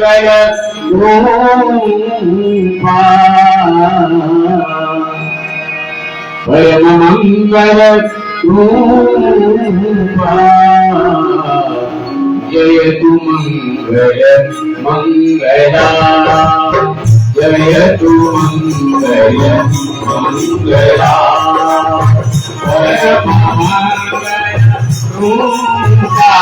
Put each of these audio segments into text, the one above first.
मंगल रूपा परम मंगल रूपा जय तु मंगल मंगला जय तु मंगल मंगला परम मंगल रूपा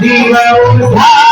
Diva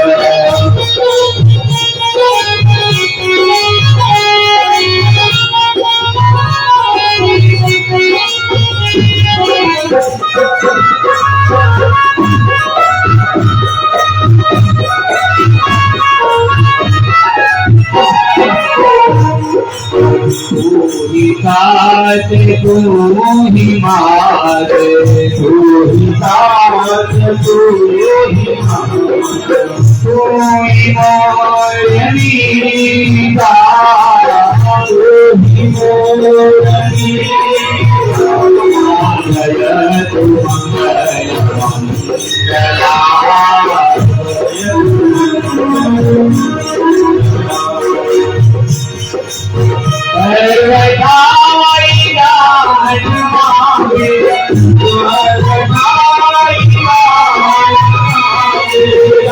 साथ तू ही मार तू ही साथ तू ही मार तू ही मोरनी तू ही मोरनी जय तू चक्रपाणी महाराज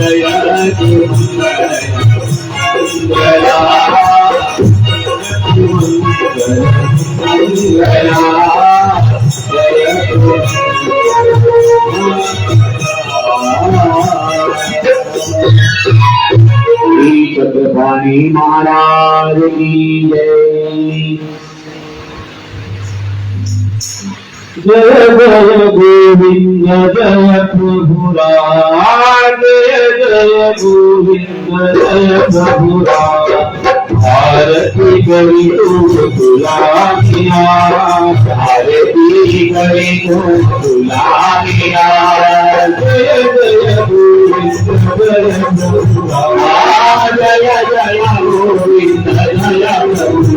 जय जय गोविंद जय प्रभु राम जय जय गोविंद जय प्रभु राम भारती कवि तो गुलामिया भारती कवि तो गुलामिया जय जय गोविंद जय प्रभु राम जय जय गोविंद जय प्रभु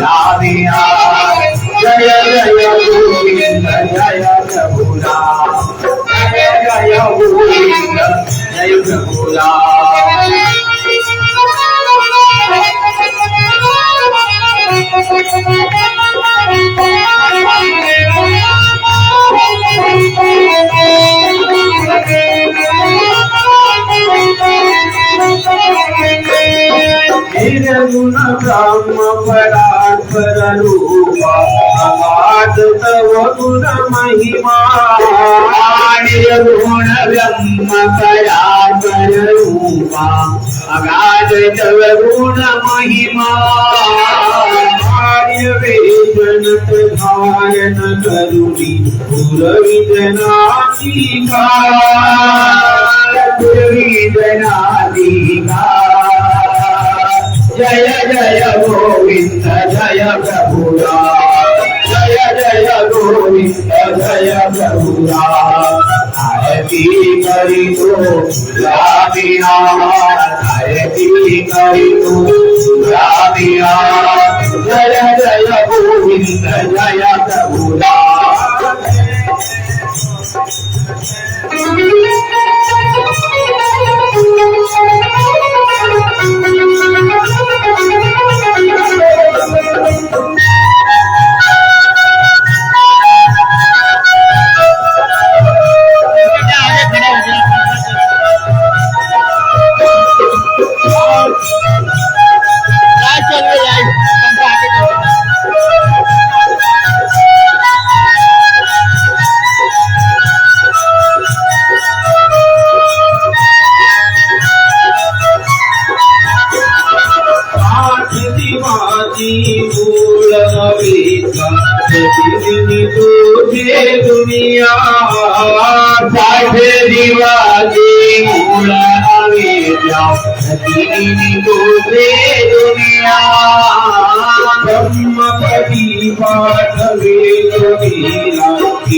రాధియా జయ జయ గోవింద జయ ప్రభురా జయ జయ గోవింద జయ ప్రభురా जगुरा निर्गुण ब्रह्म परात्पर रूपा अगाध तव गुण महिमा निर्गुण ब्रह्म परात्पर रूपा अगाध तव गुण महिमा कार्य वेदनत धारण करुणी पुरविजनाची का पुरविजनाची का जय जय गोविंद जय प्रभुरा। जय जय गोविंद जय प्रभुरा। आरती करी तो राबिया आरती करी तो राबिया जय जय गोविंद जय प्रभुरा। वीरा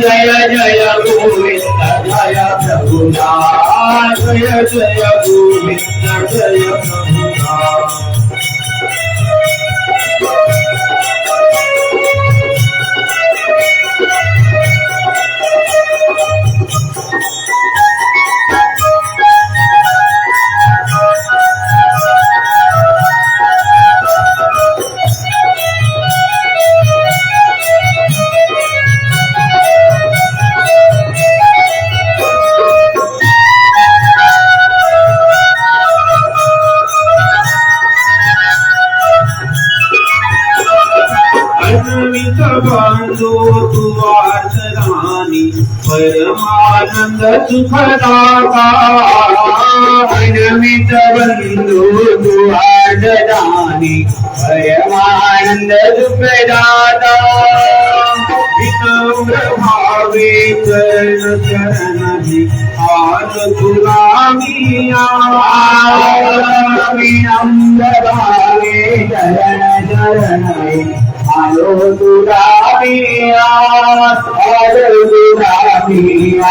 జయ జయ గోవింద జయ ప్రభునా జయ జయ గోవింద జయ ప్రభునా सुखदाता अन्वित बंधु तुवार्थ रानी परमानंद सुखदाता भावे चरण चरण आज गुलामिया विनम्र भावे चरण चरण आलो दुराबिया आलो दुराबिया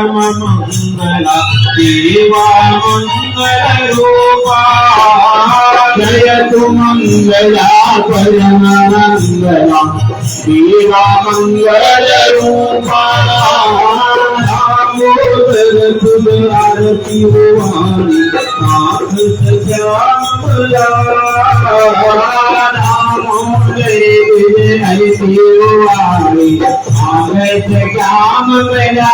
परम मंगला देवा मंगल रूपा जय तु मंगला परम मंगला देवा मंगल रूपा तुम आरती वाणी नाथ सजामला काम मेरा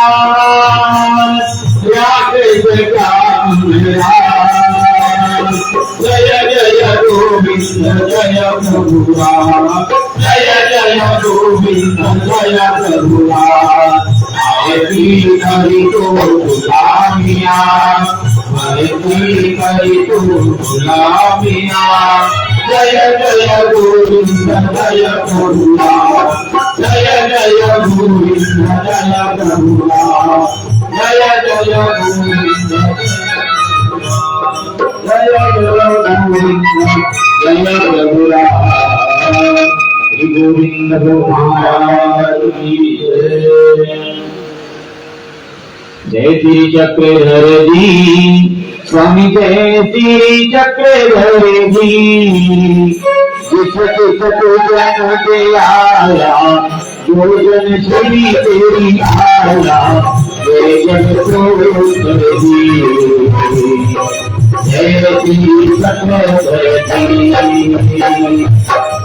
काम मेरा जय जय गोविंद जय प्रभुआ जय जय गोविंद जय प्रभुआ आरती करी तो गुलामिया आरती करी तो गुलामिया जय जय गोविंद जय प्रभुआ जय जय गोविंद जय प्रभुआ जय जय गोविंद जय गोविंद जय प्रभुआ श्री गोविंद की जय जय श्री चक्रधर जी स्वामी जय श्री चक्रधर जी जिस किस पूजन के आया जो जन श्री तेरी आया जय जन प्रभु जी जय श्री चक्रधर जी जय श्री चक्रधर जी स्वामी जय श्री चक्रधर जी जिससे जिससे पूजन के आया वो जन हरि तेरी आया जय जन प्रभु जी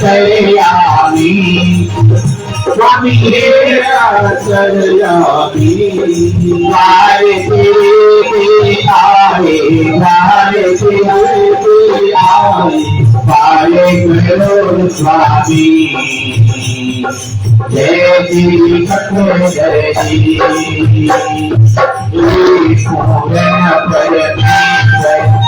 कल्याणी स्वामी कल्याणी तेरे आए वारे तेरे आए करो स्वामी जय जी जय जी जय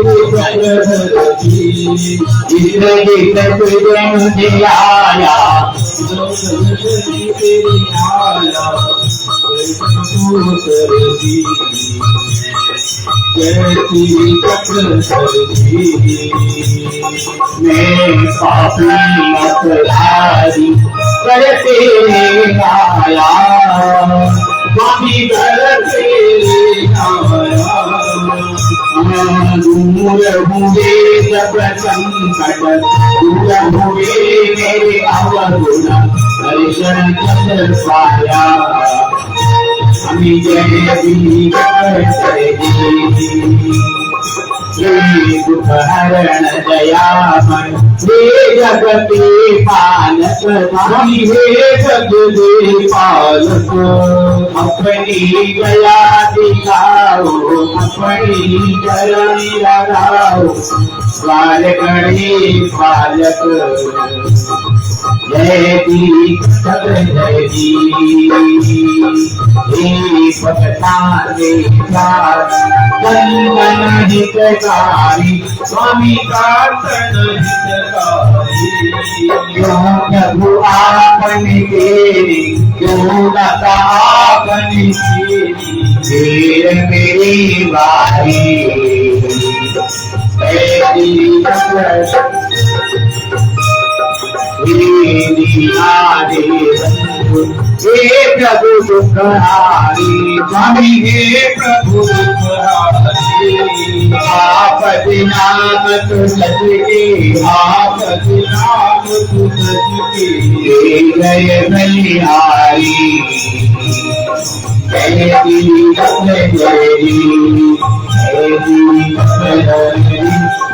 पापी करते आया स्वामी करते आया दूर हुए जब संकट दूर हुए मेरे अवगुण दर्शन चंद्र पाया हमें जय भी कर दुख दयामय हे जगते पालक स्वामी हे जगदे पालक अपनी गया दिखाओ अपनी चरणी लगाओ बालकड़ी बालक जय दी सब जय दी हे भगतान वंदन हितकारी स्वामी हितकारी क्यों प्रभु आपने तेरी मेरी। बारी प्रभु दुखहारी स्वामी हे प्रभु दुखहारी आप नाम तुझके आप नाम तुझके हे जय बलिहारी जय दी जय दी जय दी जय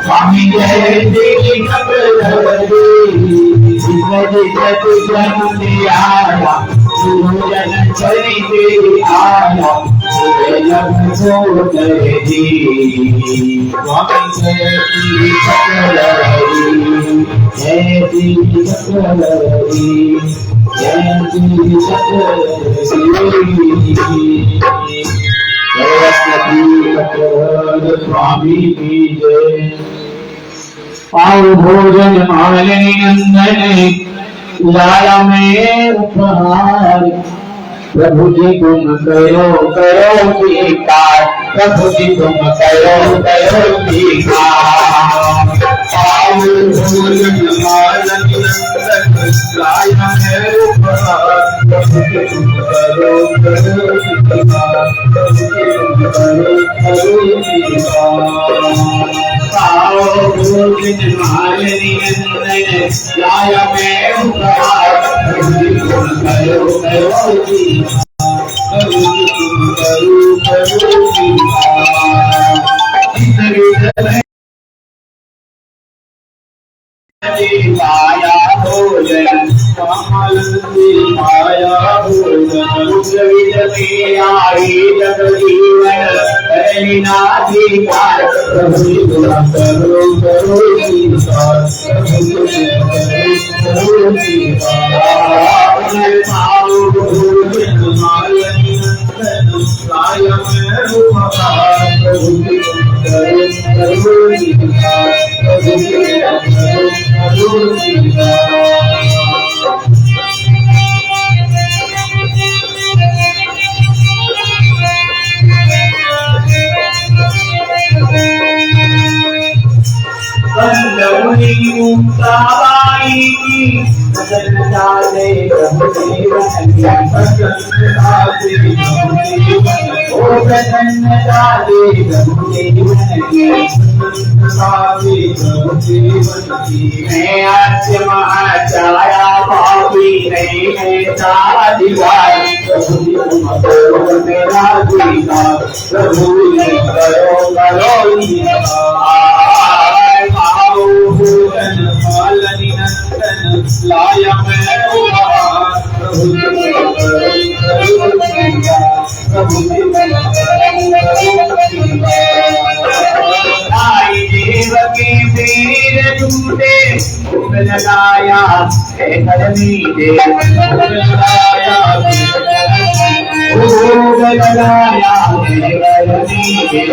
स्वामी जय दी जय आया जन चली तेरी आया जब सो जय दी स्वामी जय दी सकलरी जय दी सकलरी जय दी सकलरी सरस्वती चक्रवर्ती स्वामी जय पाव भोजन मालिनी नंदन लाया में उपहार प्रभु जी तुम करो करो स्वीकार प्रभु जी तुम करो करो स्वीकार पाव भोजन मालन नंदन लाय है उपहार प्रभु के तुम करो करो स्वीकार माया भोजन कमल माया भोजन में आई जग जीवन हरिनाधिकार प्रभु करो करो करो करो मैं आज महाचाया पापी नहीं है तारा दीवार प्रभु जी तुम करो मेरा दीवार प्रभु जी करो करो दीवार आओ भोजन मालनी नंदन लाय मैं उपहार प्रभु के करो करो स्वीकार प्रभु के करो करो आई के वीर टूटे भूख लगाया है करनी दे भूख लगाया है करनी दे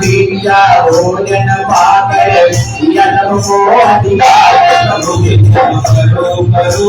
बीजा भोजन पाकर जन्म को अधिकार करो करो करो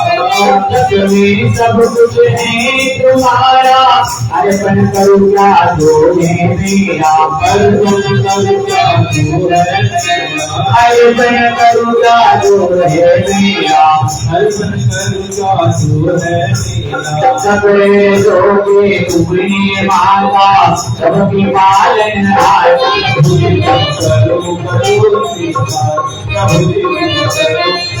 में सब कुछ है तुम्हारा। अर्पण करूँ क्या तोने मेरा, अर्पण कर क्या अर्पण करूँ क्या तोने मेरा, अर्पण कर क्या मेरा। सबरे लोगे तुमने माता सबकी पालन हार करो। करो करो।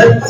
certo?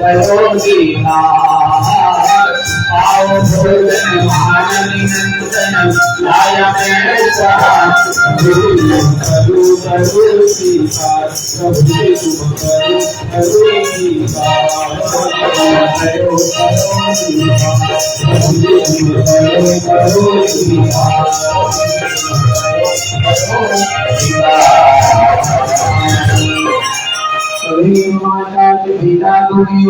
ഉപയോഗിക്കാം Terima kasih tidak dunia